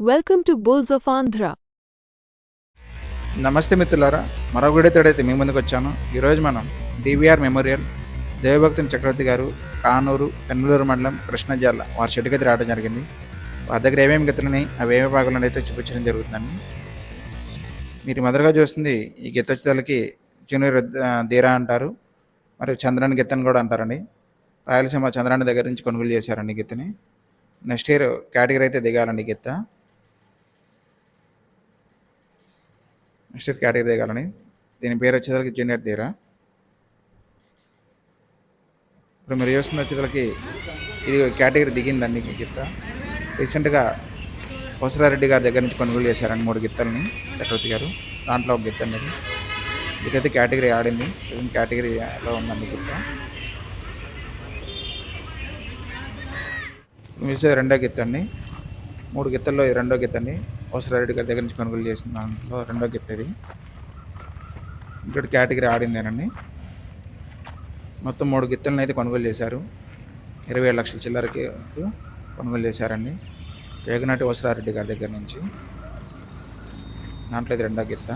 Welcome to bulls of Andhra నమస్తే మిత్రులారా మరో గుడితోడైతే మీ ముందుకు వచ్చాను. ఈరోజు మనం డివిఆర్ మెమోరియల్ దేవభక్తుని చక్రవర్తి గారు కానూరు పెన్నలూరు మండలం కృష్ణా వారి వారి గది రావడం జరిగింది. వారి దగ్గర ఏమేమి గతులని అవి ఏమేమి భాగాలను అయితే చూపించడం జరుగుతుందండి. మీరు మొదటగా చూస్తుంది ఈ గెత్తొచ్చేతలకి జూనియర్ ధీరా దీరా అంటారు. మరియు చంద్రాన్ని గెత్తని కూడా అంటారండి. రాయలసీమ చంద్రాన్ని దగ్గర నుంచి కొనుగోలు చేశారండి గెత్తని. నెక్స్ట్ ఇయర్ కేటగిరీ అయితే దిగాలండి గెత్త. నెక్స్ట్ క్యాటగిరీ దిగాలని దీని పేరు వచ్చేసరికి జూనియర్ తీరా. ఇప్పుడు మీరు చూస్తున్న వచ్చేసరికి ఇది కేటగిరీ దిగిందండి ఈ గిత్త రీసెంట్గా కోసరారెడ్డి గారి దగ్గర నుంచి కొనుగోలు చేశారండి మూడు గిత్తల్ని చక్రవర్తి గారు. దాంట్లో ఒక గిత్త అండి ఇది. కేటగిరీ ఆడింది. కేటగిరీలో ఉందండి గిత్త మిస్ రెండో గిత్త అండి. మూడు గిత్తల్లో ఇది రెండో గిత్త అండి. కోసరారెడ్డి గారి దగ్గర నుంచి కొనుగోలు చేసిన దాంట్లో రెండో గిఫ్ట్ ఇది. ఇంకోటి కేటగిరీ ఆడిందేనండి. మొత్తం మూడు గిత్తలను అయితే కొనుగోలు చేశారు. ఇరవై ఏడు లక్షల చిల్లరకి కొనుగోలు చేశారండి. వేగనాటి వసరారెడ్డి గారి దగ్గర నుంచి. దాంట్లో ఇది రెండో గిత్త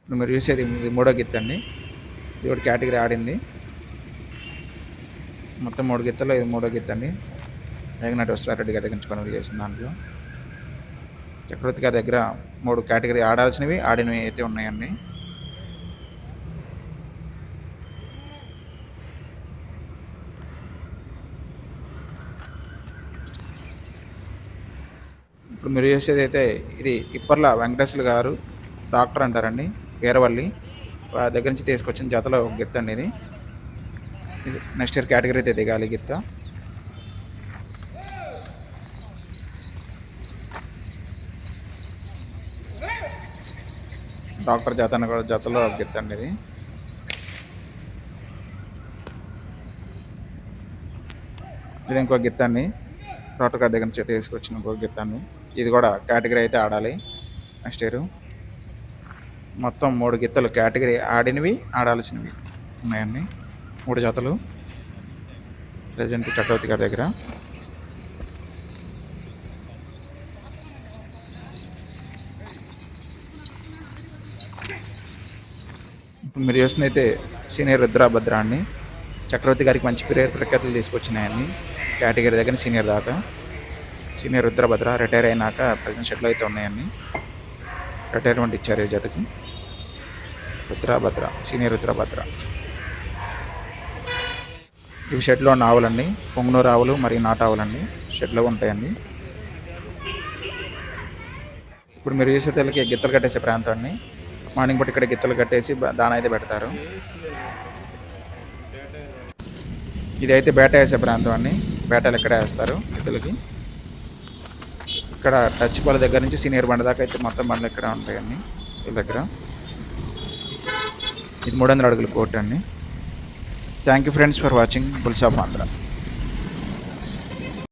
ఇప్పుడు మీరు చూసేది ఇది మూడో గిత్త అండి. ఇది ఒకటి కేటగిరీ ఆడింది. మొత్తం మూడు గిత్తలు ఇది మూడో గిత్త అండి. వేగనాటి వసరారెడ్డి గారి దగ్గర నుంచి కొనుగోలు చేసిన దాంట్లో. చక్రవర్తి గారి దగ్గర మూడు కేటగిరీ ఆడాల్సినవి ఆడినవి అయితే ఉన్నాయండి. ఇప్పుడు మీరు చేసేది అయితే ఇది ఇప్పర్ల వెంకటేశ్వర గారు డాక్టర్ అంటారండి వీరవల్లి వారి దగ్గర నుంచి తీసుకొచ్చిన జతలో ఒక గిత్త అండి ఇది నెక్స్ట్ ఇయర్ కేటగిరీ అయితే దిగాలి గిత్త. డాక్టర్ జాత కూడా జతలో ఒక ఇది. ఇది ఇంకో గిత్తాన్ని. రోటర్ గారి దగ్గర నుంచి తీసుకొచ్చిన ఇంకో గిత్తాన్ని. ఇది కూడా కేటగిరీ అయితే ఆడాలి. Next year. మొత్తం మూడు గిత్తలు కేటగిరీ ఆడినవి ఆడాల్సినవి ఉన్నాయండి. మూడు జతలు ప్రజెంట్ చక్రవర్తి గారి దగ్గర. మీరు చూస్తుంది అయితే సీనియర్ రుద్రాభద్ర అండి చక్రవర్తి గారికి మంచి పేరు ప్రఖ్యాతులు తీసుకొచ్చినాయండి కేటగిరీ దగ్గర సీనియర్ దాకా. సీనియర్ రుద్రభద్ర రిటైర్ అయినాక ప్రజెంట్ షెడ్లు అయితే ఉన్నాయండి రిటైర్మెంట్ ఇచ్చారు ఈ జతకి. రుద్రభద్ర సీనియర్ రుద్రభద్ర. ఇవి షెడ్లో ఉన్న ఆవులండి పొంగునూరు ఆవులు మరియు నాటు ఆవులండి షెడ్లో ఉంటాయండి ఇప్పుడు మీరు చూసే తెల్లకి గిత్తలు కట్టేసే ప్రాంతం అండి మార్నింగ్ పూట ఇక్కడ గిత్తలు కట్టేసి దాన అయితే పెడతారు. ఇది అయితే బేట వేసే ప్రాంతం అండి బేటలు ఇక్కడే వేస్తారు గిత్తలకి. ఇక్కడ టచ్ పొల దగ్గర నుంచి సీనియర్ బండి దాకా అయితే మొత్తం బండ్లు ఇక్కడ ఉంటాయండి వీళ్ళ దగ్గర. ఇది మూడు వందల అడుగుల కోర్టు అండి. Thank you friends for watching bulls of Andhra